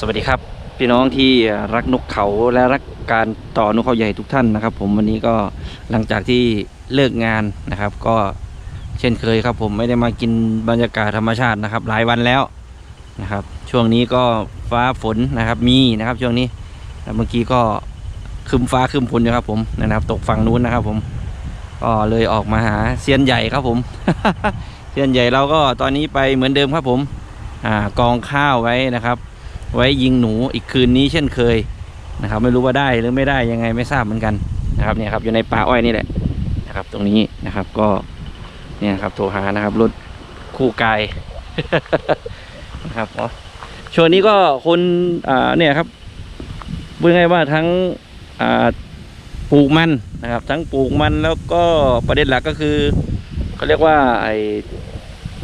สวัสดีครับ พี่น้องที่รักนกเขาและรักการต่อนกเขาใหญ่ทุกท่านนะครับ ผมวันนี้ก็หลังจากที่เลิกงานนะครับ ก็เช่นเคยครับ ผมไม่ได้มากินบรรยากาศธรรมชาตินะครับ หลายวันแล้วนะครับ ช่วงนี้ก็ฟ้าฝนนะครับมีนะครับ ช่วงนี้เมื่อกี้ก็คึมฟ้าคึมฝนอยู่ครับ ผมนะครับ ตกฝั่งนู้นนะครับ ผมก็เลยออกมาหาเซียนใหญ่ครับผมเซียนใหญ่เราก็ตอนนี้ไปเหมือนเดิมครับผมอ่ากองข้าวไว้นะครับ ไว้ยิงหนูอีกคืนนี้เช่นเคยนะครับไม่รู้ว่าได้หรือไม่ได้ยังไงไม่ทราบเหมือนกันนะครับเนี่ยครับอยู่ในป่าอ้อยนี่แหละนะครับ ตรงนี้นะครับก็เนี่ยครับโทรหานะครับรถคู่กายนะครับอช่วงนี้ก็คนอ่าเนี่ยครับพูดง่ายว่าทั้งอ่าปลูกมันนะครับ ทั้งปลูกมันแล้วก็ประเด็นหลักก็คือเขาเรียกว่าไอ้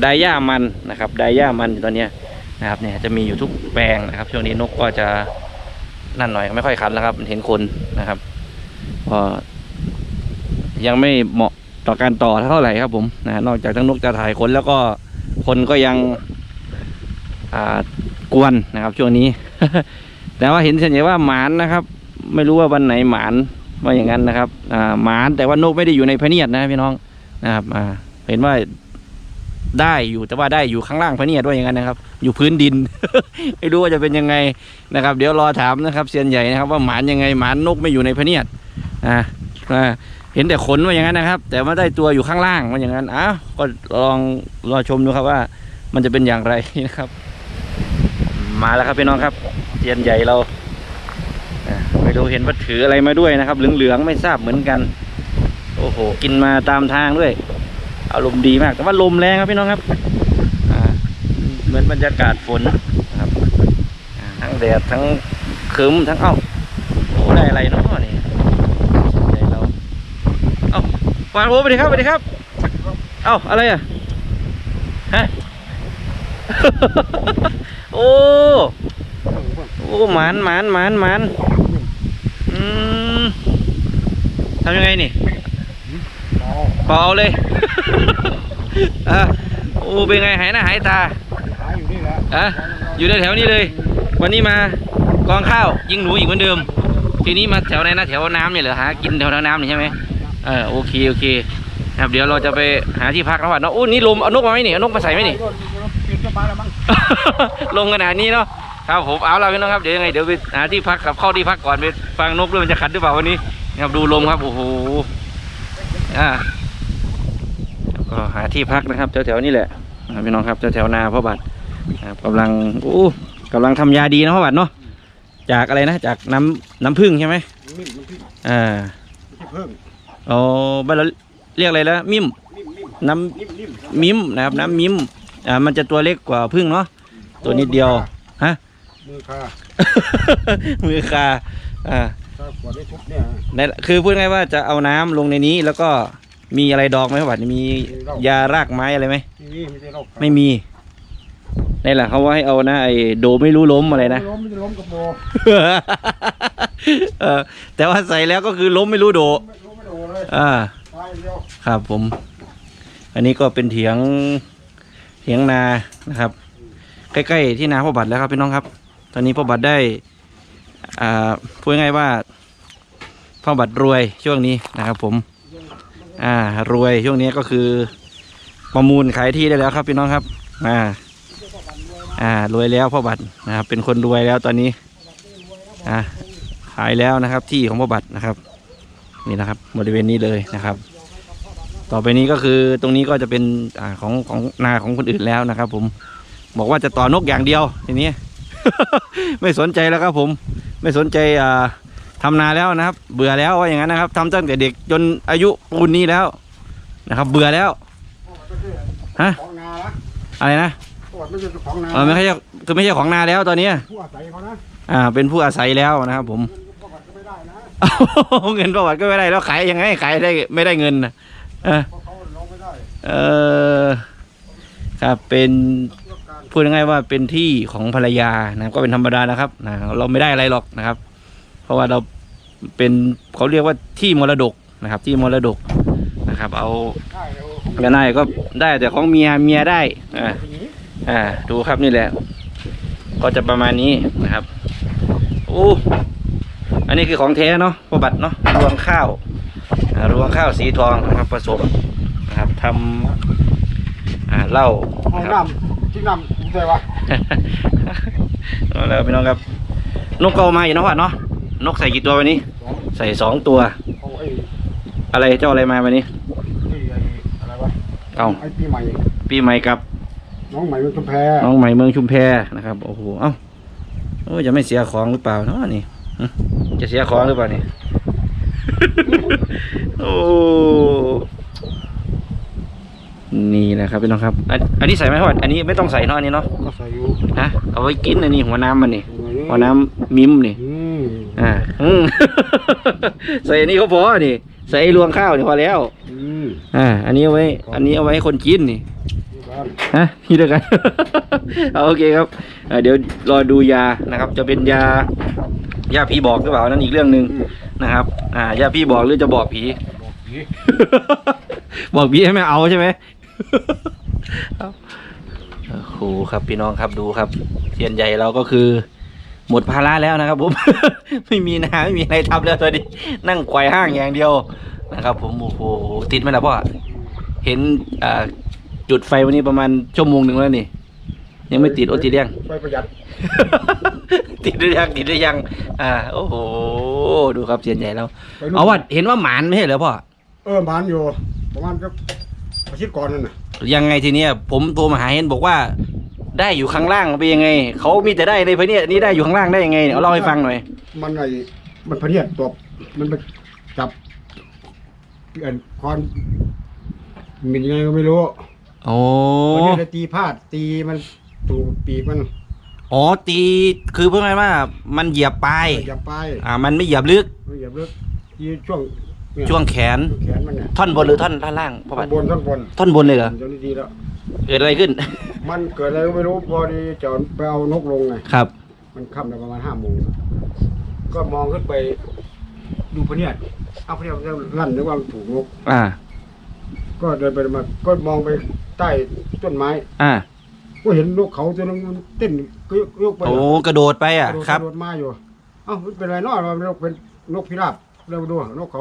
ไดย่ามันนะครับไดย่ามันอยู่ตอนเนี้ย นะครับเนี่ยจะมีอยู่ทุกแปลงนะครับ ช่วงนี้นกก็จะนั่นหน่อยไม่ค่อยคันแล้วครับเห็นคนนะครับก็ยังไม่เหมาะต่อการต่อเท่าไหร่ครับผมนะนอกจากทั้งนกจะถ่ายคนแล้วก็คนก็ยังอ่ากวนนะครับ ช่วงนี้ แต่ว่าเห็นเฉยๆว่าหมานนะครับ ไม่รู้ว่าวันไหนหมานว่าอย่างนั้นนะครับอ่าหมานแต่ว่านกไม่ได้อยู่ในพเนียดนะพี่น้องนะครับอ่าเห็นว่า ได้อยู่แต่ว่าได้อยู่ข้างล่างพระเนียด้วยอย่างนั้นนะครับ อยู่พื้นดิน ไม่รู้ว่าจะเป็นยังไงนะครับ เดี๋ยวรอถามนะครับเซียนใหญ่นะครับ ว่าหมานยังไงหมานนกไม่อยู่ในพระเนียดอ่าอ่าเห็นแต่ขนว่าอย่างนั้นนะครับ แต่ว่าได้ตัวอยู่ข้างล่างว่าอย่างนั้นอ้าวก็ลองรอชมดูครับว่า มันจะเป็นอย่างไรนะครับ มาแล้วครับพี่น้องครับเซียนใหญ่เราไม่รู้เห็นว่าถืออะไรมาด้วยนะครับ เหลืองๆไม่ทราบเหมือนกัน โอ้โห กินมาตามทางด้วย อารมณ์ดีมาก แต่ว่าลมแรงครับพี่น้องครับเหมือนบรรยากาศฝนนะครับทั้งแดดทั้งครึ้มทั้งเอ้าโอ้ได้อะไรเนาะนี่ได้เราเอ้าปานโอ้สวัสดีครับสวัสดีครับ เอ้าอะไรอะฮะโอ้โอ้หมานหมานหมานหมานอืมทำยังไงนี่ เปล่าเลย อะโอ้เป็นไงหายหน้าหายตาขายอยู่นี่แหละอะอยู่แถวๆนี้เลย วันนี้มากองข้าวยิงหนูอีกเหมือนเดิม ทีนี้มาแถวไหนนะแถวน้ำเนี่ยเหรอหากินแถวน้ำนี่ใช่ไหมเออโอเคโอเคครับเดี๋ยวเราจะไปหาที่พักแล้วว่าเนาะโอ้นี่ลมเอานกมาไหมนี่เอานกมาใส่ไหมนี่เปลี่ยนสบายแล้วมั้งลงขนาดนี้เนาะครับผมเอาละพี่น้องครับเดี๋ยวยังไงเดี๋ยวไปหาที่พักกับเข้าที่พักก่อนไปฟังนกด้วยมันจะขัดหรือเปล่าวันนี้นะครับดูลมครับโอ้โหอ่า ก็หาที่พักนะครับแถวๆนี้แหละนะครับพี่น้องครับแถวๆนาพ่อบัตรนะครับกำลังโอ้กำลังทำยาดีนะพ่อบัตรเนาะจากอะไรนะจากน้ำน้ำผึ้งใช่ไหมมิ่มมันที่อ่าที่เพิ่งอ๋อบ้านเราเรียกอะไรแล้วมิมนิ่มนิ่มน้นิ่มนิ่มำมิมนะครับน้ำมิมอ่ามันจะตัวเล็กกว่าผึ้งเนาะตัวนิดเดียวฮะมือคามือคาอ่าถ้าขวดได้ทุบเนี่ยในคือพูดง่ายว่าจะเอาน้ำลงในนี้แล้วก็ มีอะไรดองไหมครับบัดมียารากไม้อะไรไหม ที่นี่ไม่ใช่เราไม่มีนี่แหละเขาว่าให้เอานะไอ้โดไม่รู้ล้มอะไรนะ ล้มไม่ได้ล้มกับโบเออแต่ว่าใส่แล้วก็คือล้มไม่รู้โดไม่ล้มไม่โดเลยอ่า ตายเดียวครับผม อันนี้ก็เป็นเถียงเถียงนานะครับ ใกล้ๆที่นาพ่อบัตรแล้วครับพี่น้องครับ ตอนนี้พ่อบัตรได้ อ่าพูดง่ายๆว่าพ่อบัตรรวยช่วงนี้นะครับผม อ่ารวยช่วงนี้ก็คือประมูลขายที่ได้แล้วครับพี่น้องครับ อ่า อ่ารวยแล้วพ่อบัตรนะครับเป็นคนรวยแล้วตอนนี้ อ่าขายแล้วนะครับ ที่ของพ่อบัตรนะครับ นี่นะครับ บริเวณนี้เลยนะครับ ต่อไปนี้ก็คือตรงนี้ก็จะเป็นอ่าของของนาของคนอื่นแล้วนะครับ ผมบอกว่าจะต่อนกอย่างเดียวทีนี้ ไม่สนใจแล้วครับผม ไม่สนใจอ่า ทำนาแล้วนะครับ เบื่อแล้วว่าอย่างนั้นนะครับทำตั้งแต่เด็กจนอายุปูนนี้แล้วนะครับ เบื่อแล้วฮะของนาละอะไรนะขวดไม่ใช่ของนาเออไม่ใช่คือไม่ใช่ของนาแล้วตอนนี้ผู้อาศัยเขานะอ่า เป็นผู้อาศัยแล้วนะครับผมเงินก็ไม่ได้นะเงินประวัติก็ไม่ได้แล้วขายยังไงขายได้ไม่ได้เงินนะเออเพราะเขาลงไม่ได้เออครับเป็นเรื่องการพูดง่ายๆว่าเป็นที่ของภรรยานะก็เป็นธรรมดานะครับนะเราไม่ได้อะไรหรอกนะครับ เพราะว่าเรา เป็นเขาเรียกว่าที่มรดกนะครับ ที่มรดกนะครับ เอาได้เร็วแล้วนายก็ได้แต่ของเมียเมียได้อ่าอย่างนี้อ่าดูครับนี่แหละ ก็จะประมาณนี้นะครับโอ้อันนี้คือของแท้เนาะพ่อบัตรเนาะรวงข้าวอ่ารวงข้าวสีทองนะครับผสมนะครับทำอ่าเหล้าห้องนะครับน้ำที่น้ำผมใส่ว่าเอาแล้วพี่น้องครับนกเกามาอยู่เนาะวัดเนาะ นกใส่กี่ตัววันนี้สองใส่สองตัวของไอ้อะไรเจ้าอะไรมาวันนี้ที่ไอ้อะไรวะเอ้าไอ้ปีใหม่ ปีใหม่กับ น้องใหม่มันกำแพน้องใหม่เมืองชุมแพนะครับโอ้โหเอ้าโอ้ยจะไม่เสียของหรือเปล่าเนาะนี่หึจะเสียของหรือเปล่านี่ โอ้นี่แหละครับพี่น้องครับอันอันนี้ใส่ไหมพ่ออันนี้ไม่ต้องใส่เนาะอันนี้เนาะก็ใส่อยู่นะเอาไว้กินอันนี้หัวน้ำมันนี่ตรงนี้หัวน้ำมิมนี่ อืม อ่าอืม ใส่อันนี้ก็พอนี่ ใส่ไอ้รวงข้าวนี่พอแล้ว อืมอ่า อันนี้เอาไว้ อันนี้เอาไว้ให้คนกินนี่ที่บ้านฮะพี่เดียวกัน เอาโอเคครับอ่าเดี๋ยวรอดูยานะครับ จะเป็นยายาผีบอกหรือเปล่านั่นอีกเรื่องหนึ่งอืมนะครับ อ่ายาพี่บอกหรือจะบอกผี บอกผีบอกผีให้ไม่เอาใช่ไหม เอาโอ้โหครับพี่น้องครับดูครับเทียนใหญ่เราก็คือ หมดภาระแล้วนะครับผม ไม่มีนาไม่มีอะไรทำแล้วตอนนี้นั่งไขว่ห้างอย่างเดียวนะครับผมโอ้โหติดไหมล่ะพ่อเห็นอ่าจุดไฟวันนี้ประมาณชั่วโมงหนึ่งแล้วนี่ ยังไม่ติดโอติดยังไปประหยัดติดหรือยังติดหรือยัง อ่า โอ้โหดูครับเทียนใหญ่เราไปนู่นเอาว่าเห็นว่าหมานไม่ใช่เหรอพ่อเออบ้านอยู่ประมาณก็อาทิตย์ก่อนนั่นน่ะยังไงทีเนี้ยผมโทรมาหาเห็นบอกว่า ได้อยู่ข้างล่างเป็นยังไงเขามีแต่ได้ในพะเนียดนี่ได้อยู่ข้างล่างได้ยังไงเนี่ยเอาเล่าให้ฟังหน่อย มันไอ้มันพะเนียดตัวมันไปจับเอ็นคอนมันยังไงก็ไม่รู้โอ้พะเนียดเลยตีพลาดตีมันถูกปีกมันอ๋อตีคือเพื่อไงว่า มันเหยียบปลายอย่าไปอ่า มันไม่เหยียบลึกไม่อย่าเลิกตีช่วงเนี่ยช่วงแขนช่วงแขนมันเนี่ยท่อนบนหรือท่อนท่อนล่างพ่อท่บัอตนรบนท่อนบนท่อนบนเลยเหรอ เจ้าหน้าที่แล้ว เกิดอะไรขึ้น มันเกิดอะไรก็ไม่รู้พอดีจะไปเอานกลงไงครับ มันค่ำแล้วประมาณห้าโมงก็มองขึ้นไปดูพะเนียดเอาพะเนียดมันลั่นนึกว่ามันถูกนก อ่า ก็เดินไปมาก็มองไปใต้ต้นไม้ อ่า ก็เห็นนกเขาตัวนึงมันเต้นกยกยกไปโอ้กระโดดไปอะกโดดครับ กระโดดมาอยู่เอ้ามันเป็นไรเนาะมันนกเป็นนกพิราบเร็วดูนกเขา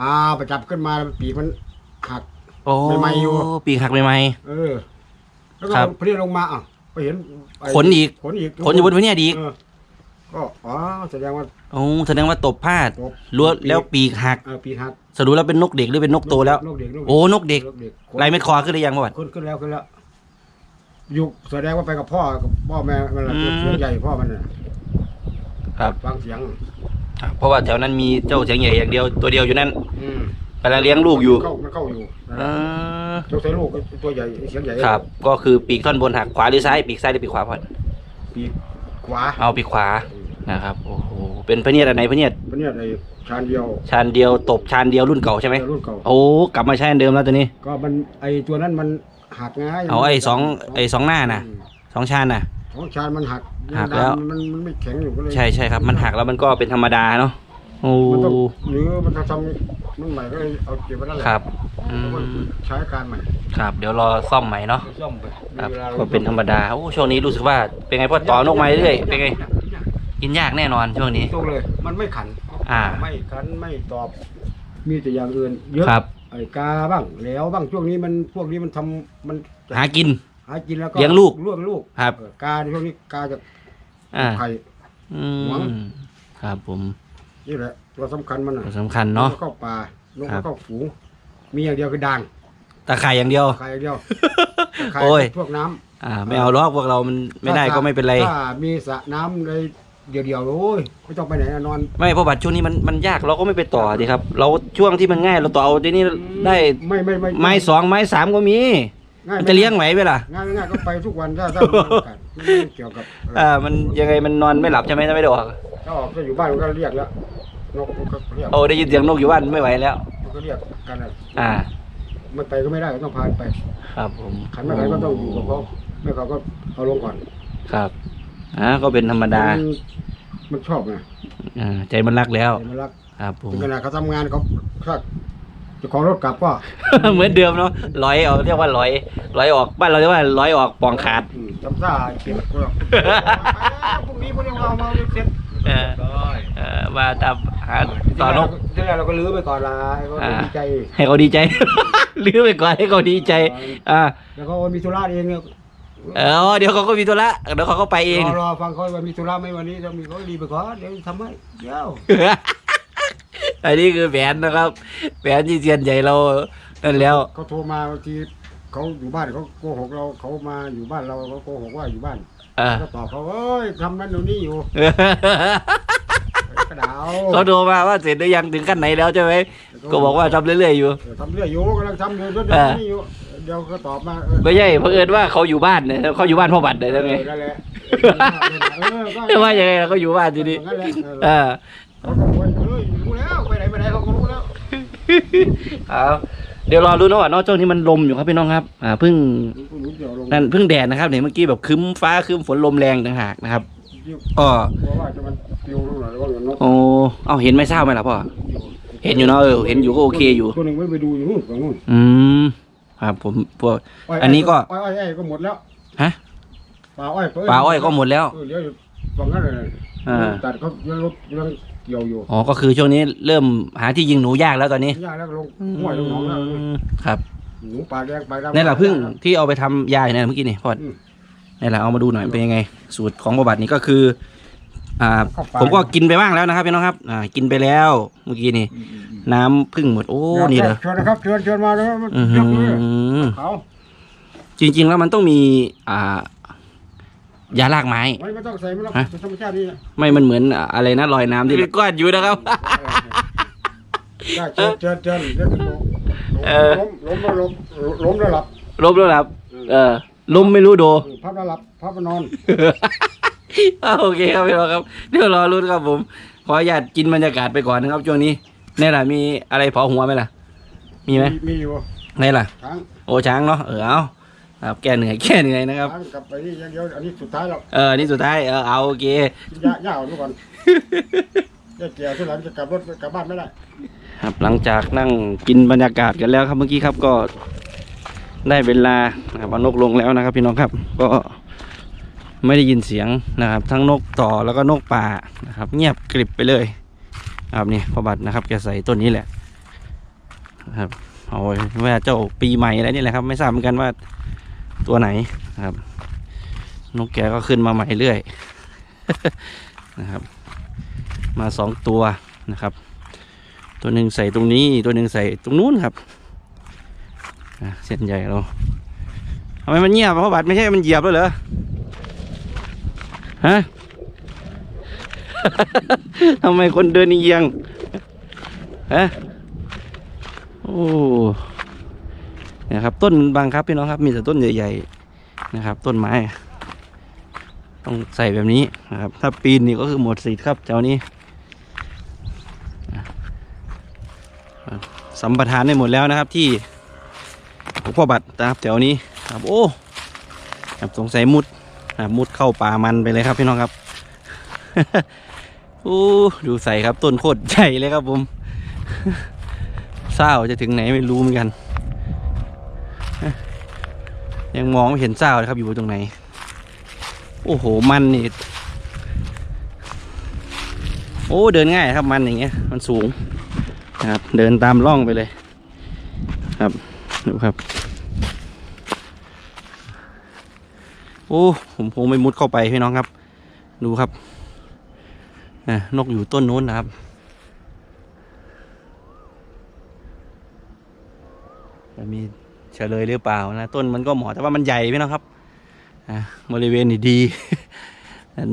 อ้าวไปจับขึ้นมาแล้วปีกมันหัก โอ้ใหม่ๆอยู่ ปีกหักใหม่เออ แล้วก็ครับพะเนียดลงมาอะไปเห็นไขนอีกขนอีกๆขนอยู่บนพะเนียดอีกเออก็อ๋อแสดงว่าโอ้แสดงว่าตบพลาดตบล้วแล้วปีกหักเออปีกหักสรุปแล้วเป็นนกเด็กหรือเป็นนกโตแล้ว นกเด็กนกเด็กโอ้นกเด็กนกเด็กลายเม็ดคอขึ้นหรือยังพ่อบัตรขึ้นขึ้นแล้วขึ้นแล้วอยู่แสดงว่าไปกับพ่อกับพ่อแม่มันน่ะอืม เสียงใหญ่พ่อมันน่ะครับ ฟังเสียงอะเพราะว่าแถวนั้นมีเจ้าเสียงใหญ่อย่างเดียวตัวเดียวอยู่นั่นอืมกำลังเลี้ยงลูกอยู่มันเข้ามันเข้าอยู่อ่า ลูกใส่ลูกตัวใหญ่เสียงใหญ่ครับ ก็คือปีกท่อนบนหักขวาหรือซ้ายปีกซ้ายหรือปีกขวาพ่อปีกขวาเอาปีกขวานะครับโอ้โหเป็นพะเนียดอันไหนพะเนียดเพราะเนี่ยไอ้ชานเดียวชานเดียวตบชานเดียวรุ่นเก่าใช่ไหมรุ่นเก่าโอ้กลับมาใช้อันเดิมแล้วตัวนี้ ก็มันไอ้ตัวนั้นมันหักไงเอาไอ้สองไอ้สองหน้าน่ะอืมสองชานน่ะของชานมันหักหักแล้วมันมันไม่แข็งอยู่ก็เลยใช่ใช่ครับมันหักแล้วมันก็เป็นธรรมดาเนาะ โอ้มันต้องหรือมันจะทำมันใหม่ก็เลยเอาเก็บไว้นั่นแหละครับอืแล้วมันมใช้การใหม่ครับ เดี๋ยวรอซ่อมใหม่เนาะซ่อมไปครับมีวลาก็เป็นธรรมดาโอ้ช่วงนี้รู้สึกว่าเป็นไงพ่อต่อนกไม้เรื่อยเป็นไงกินยากแน่นอนช่วงนี้ตรงเลย มันไม่ขันอ่าไม่ขันไม่ตอบ มีแต่อย่างอื่นเยอะครับไอ้กาบ้างแล้วบ้างช่วงนี้มันพวกนี้มันทำมันจะหากิน หากินแล้วก็เลี้ยงลูกเลี้ยงลูกครับเออกาในช่วงนี้กาจะอ่าไข่อืหวังมครับผม นี่แหละ ตัวสำคัญมันน่ะสำคัญเนาะนกเข้าป่านกครับเข้าฝูงมีอย่างเดียวคือด่างตะไคร่อย่างเดียวไข่อย่างเดียวไข่โอ้ย พวกน้ำอ่าไม่เอาหรอกพวกเรามันไม่ได้ก็ไม่เป็นไร ถ้ามีสระน้ำในเดียวๆโอ้ยไม่ต้องไปไหนอะนอน ไม่เพราะบัตรช่วงนี้มันมันยากเราก็ไม่ไปต่อดีครับ เราช่วงที่มันง่ายเราต่อเอาที่นี่ได้ไม่ไม่ไม่ไม้สองไม้สามก็มี ง่ายมันจะเลี้ยงไหวไหมล่ะง่ายง่ายก็ไปทุกวันถ้าถ้ามันมีโอกาสไม่ได้เกี่ยวกับเอออ่ามันยังไงมันนอนไม่หลับใช่ไหมถ้าไม่ได้ออก ถ้าออกจะอยู่บ้านมันก็เรียกแล้ว นกมันก็เรียกโอ้ได้ยินเสียงนกอยู่บ้านไม่ไหวแล้ว มันก็เรียกกันอะอ่าไม่ไปก็ไม่ได้ก็ต้องพาไปครับผมขันไม่ไปก็ต้องอยู่กับเขาไม่เขาก็เอาลงก่อนครับอ่าก็เป็นธรรมดานมันชอบไงอ่าใจมันรักแล้วเห็นมันรักครับผม ถึงขนาดเขาทำงานเขาถ้าเจ้าของรถกลับก็เหมือนเดิมเนาะร้อยเอาเรียกว่าร้อยร้อยออกบ้านเราเรียกว่าร้อยออกปองขาด อืมจำซ่าเขียนกูหรอกพรุ่งนี้พวกนี้เอามาเสร็จ เออเออมาตามหาต่อนกที่แรกเราก็ลื้อไปก่อนละให้เขาดีใจให้เขาดีใจ ลืมไปก่อนให้เขาดีใจ อ่าแล้วเขามีธุระเองเนี่ยเออเดี๋ยวเขาก็มีตัวละเดี๋ยวเขาก็ไปเองรอรอฟังเขาว่ามีธุระไหมวันนี้ถ้ามีเขาดีไปก่อนเดี๋ยวทำให้เดี๋ยวอันนี้คือแผนนะครับแผนที่เซียนใหญ่เรานั่นแล้วเขาโทรมาบางทีเขาอยู่บ้านเขาโกหกเราเขามาอยู่บ้านเราเขาโกหกว่าอยู่บ้าน เออ ก็ตอบเขาเอ้ยทำนั่นนู่นนี่อยู่กระดาวเขาโทรมาว่าเสร็จหรือยังถึงขั้นไหนแล้วใช่ไหมก็บอกว่าทำเรื่อยๆอยู่ เออทำเรื่อยอยู่กำลังทำอยู่เรื่อยเออๆนี่อยู่เดี๋ยวก็ตอบมาเออไม่ใช่เพราะเอิญว่าเขาอยู่บ้านเนี่ยเขาอยู่บ้านพ่อบัตรเลยเอใช่อไหมนั่นแหละเออก็ไม่ว่ายังไงเราก็อยู่บ้านทีนี้นั่นแหละเออเขาก็บอกว่าเอ้ยรู้แล้วไปไหนไปไหนเขาก็รู้แล้วเอาเดี๋ยวรอรู้นะว่าเนอกช่วงนี้มันลมอยู่ครับพี่น้องครับ อ่าเพิ่ง รู้เดี๋ยวลงนั่นเพิ่งแดดนะครับเนี่ยเมื่อกี้แบบครึ้มฟ้าครึ้มฝนลมแรงต่างหากนะครับก็กลัวว่าจะมันปลิวลงหน่อยแล้วก็นกโอ้เอาเห็นไหม่ทราบไหมล่ะพ่อเห็นอยู่เนาะเออเห็นอยู่ก็โอเคอยู่ ตัวหนึ่งไม่ไปดูอยู่นู่นฝั่งนู่นอืมครับผมพวก ยอันนี้ก็ อ้อยอ้อยอ้อยก็หมดแล้วฮะป่าอ้อยเพิ่นป่าอ้อยก็หมดแล้วเออเดี๋ยวอยู่ฝั่งนั้นเลยอ่าตัดเขายังรถยังเกี่ยวอยู่อ๋อก็คือช่วงนี้เริ่มหาที่ยิงหนูยากแล้วตอนนี้ ยากแล้วก็ลงห้วยลงหนองแล้วอืมครับ หนูป่าแดงไปดำนี่แหละพึ่งที่เอาไปทำยาเนี่ยเมื่อกี้นี่พ่ออืมนี่แหละเอามาดูหน่อยเป็นยังไง สูตรของประบัตินี่ก็คือ อ่าเข้าไปผมก็กินไปบ้างแล้วนะครับพี่น้องครับ อ่า กินไปแล้ว เมื่อกี้นี่อืมอืมอืมน้ำพึ่งหมดโอ้นี่เหรอเชิญนะครับเชิญเชิญมาเลยมันอือเยหือะเลยอเขาจริง ๆ แล้วมันต้องมี อ่ายาลากไม้ไม่ไม่ต้องใส่ไม่ต้องฮะเป็นธรรมชาตินี่นะไม่มันเหมือนอะไรนะลอยน้ำที่ก้อนอยู่นะครับได้เชิญเชิญเชิญ เดี๋ยวล้มเออ ล้มล้มแล้วล้มล้มแล้วหลับลบแล้วครับ เออลมไม่รู้โด พับแล้วหลับพับแล้วนอน อ่าโอเคครับพี่น้องครับเดี๋ยวรอรุ้นครับผม ขออนุญาตกินบรรยากาศไปก่อนนะครับช่วงนี้นี่แหละมีอะไรเผาหัวไหมล่ะ มีไหมมีอยู่นี่ล่ะ ช้างโอ้ช้างเนาะเออเอาครับแก้เหนื่อยแก้เหนื่อยนะครับช้างกลับไปนี่อย่างเดียวอันนี้สุดท้ายแล้วเออนี่สุดท้ายเออเอาโอเค กินยาย่าเอาดูก่อน ยาแก่ที่หลังจะกลับรถกลับบ้านไม่ได้ ครับหลังจากนั่งกินบรรยากาศกันแล้วครับเมื่อกี้ครับก็ได้เวลานะครับเอานกลงแล้วนะครับพี่น้องครับก็ไม่ได้ยินเสียงนะครับ ทั้งนกต่อแล้วก็นกป่านะครับ เงียบกริบไปเลยครับนี่พอบัตรนะครับแกใส่ต้นนี้แหละครับเอาไว้ว่าเจ้าปีใหม่อะไรนี่แหละครับ ไม่ทราบเหมือนกันว่าตัวไหนนะครับ นกแกก็ขึ้นมาใหม่เรื่อยนะครับ มาสองตัวนะครับ ตัวหนึ่งใส่ตรงนี้ตัวหนึ่งใส่ตรงนู้นครับเส้นใหญ่เราทำไมมันเงียบเพราะบัตรไม่ใช่มันเหยียบแล้วเหรอฮะทำไมคนเดินเอียงฮะโอ้นี่ยครับต้นบางครับพี่น้องครับ มีแต่ต้นใหญ่ๆนะครับ ต้นไม้ ต้องใส่แบบนี้นะครับ ถ้าปีนนี่ก็คือหมดสิทธิ์ครับเจ้านี้ สัมปทานได้หมดแล้วนะครับที่หลวงพ่อบัตรนะครับแถวนี้ครับโอ้ครับสงสัยมุดนะครับมุดเข้าป่ามันไปเลยครับพี่น้องครับโอ้ดูใส่ครับต้นโคตรใหญ่เลยครับผมเศร้าจะถึงไหนไม่รู้เหมือนกัน ยังมองไม่เห็นเศร้าเลยครับอยู่ตรงไหน โอ้โหมันนี่โอ้เดินง่ายครับมันอย่างเงี้ย มันสูง นะครับ เดินตามร่องไปเลย ครับดูครับ โอ้ผมคงไม่มุดเข้าไปพี่น้องครับ ดูครับนกอยู่ต้นนู้นนะครับจะมีเฉลยหรือเปล่านะ ต้นมันก็เหมาะแต่ว่ามันใหญ่พี่น้องครับบริเวณนี่ดี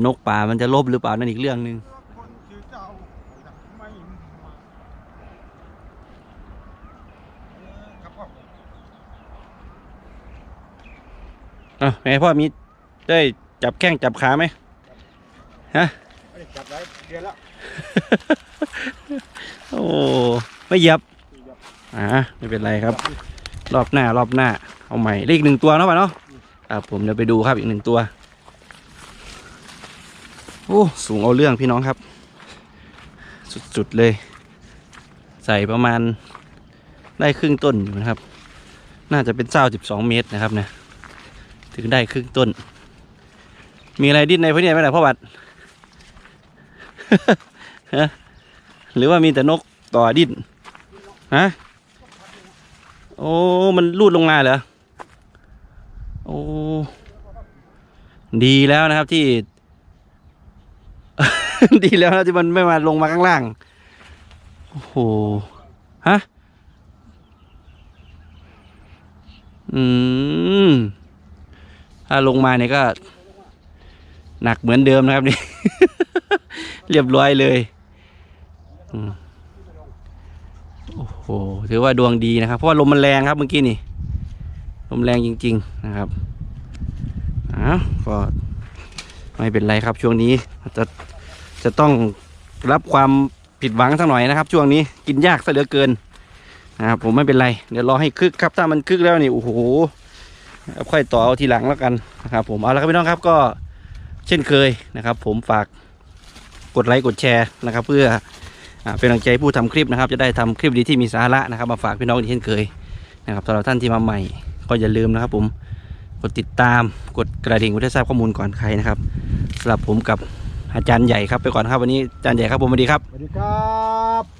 นกป่ามันจะลบหรือเปล่านั่นอีกเรื่องหนึ่ง อะไงพ่อมีได้จับแข้งจับขาไหมฮะจับไว้เดือนแล้ว โอ้ไม่เหยียบอ่าไม่เป็นไรครับ รอบหน้ารอบหน้า เอาใหม่เลขหนึ่งตัวเนาะป่ะเนาะครับผมเดี๋ยวไปดูครับอีกหนึ่งตัวโอ้สูงเอาเรื่องพี่น้องครับ สุดๆเลย ใส่ประมาณได้ครึ่งต้นอยู่นะครับ น่าจะเป็นเจ้าสิบสองเมตรนะครับเนี่ย ถึงได้ครึ่งต้น มีอะไรดิ้นในพระเนี่ไหมล่ะพ่อบัตรฮะหรือว่ามีแต่นกต่อดิ้นฮะโอ้มันลูดลงมาเหรอโอ้ดีแล้วนะครับที่ ดีแล้วนะที่มันไม่มาลงมาข้างล่างโอ้โหฮะอืม ถ้าลงมาเนี่ยก็ หนักเหมือนเดิมนะครับนี่ เรียบร้อยเลยโอ้โหถือว่าดวงดีนะครับ เพราะว่าลมมันแรงครับเมื่อกี้นี่ ลมแรงจริง ๆนะครับอ้าวก็ไม่เป็นไรครับช่วงนี้จะจะต้องรับความผิดหวังสักหน่อยนะครับ ช่วงนี้กินยากซะเหลือเกินนะครับผมไม่เป็นไร เดี๋ยวรอให้คึกครับ ถ้ามันคึกแล้วนี่โอ้โห ค่อยต่อเอาทีหลังแล้วกันนะครับ ผมเอาละครับพี่น้องครับก็เช่นเคยนะครับ ผมฝากกดไลค์กดแชร์นะครับ เพื่ออเป็นกำลังใจผู้ทำคลิปนะครับ จะได้ทำคลิปดีที่มีสาระนะครับ มาฝากพี่น้องเช่นเคยนะครับสำหรับท่านที่มาใหม่ ก็อย่าลืมนะครับ ผมกดติดตามกดกระดิ่งเพื่อได้ทราบข้อมูลก่อนใครนะครับสำหรับผมกับอาจารย์ใหญ่ครับไปก่อนครับวันนี้อาจารย์ใหญ่ครับผมสวัสดีครับสวัสดีครับ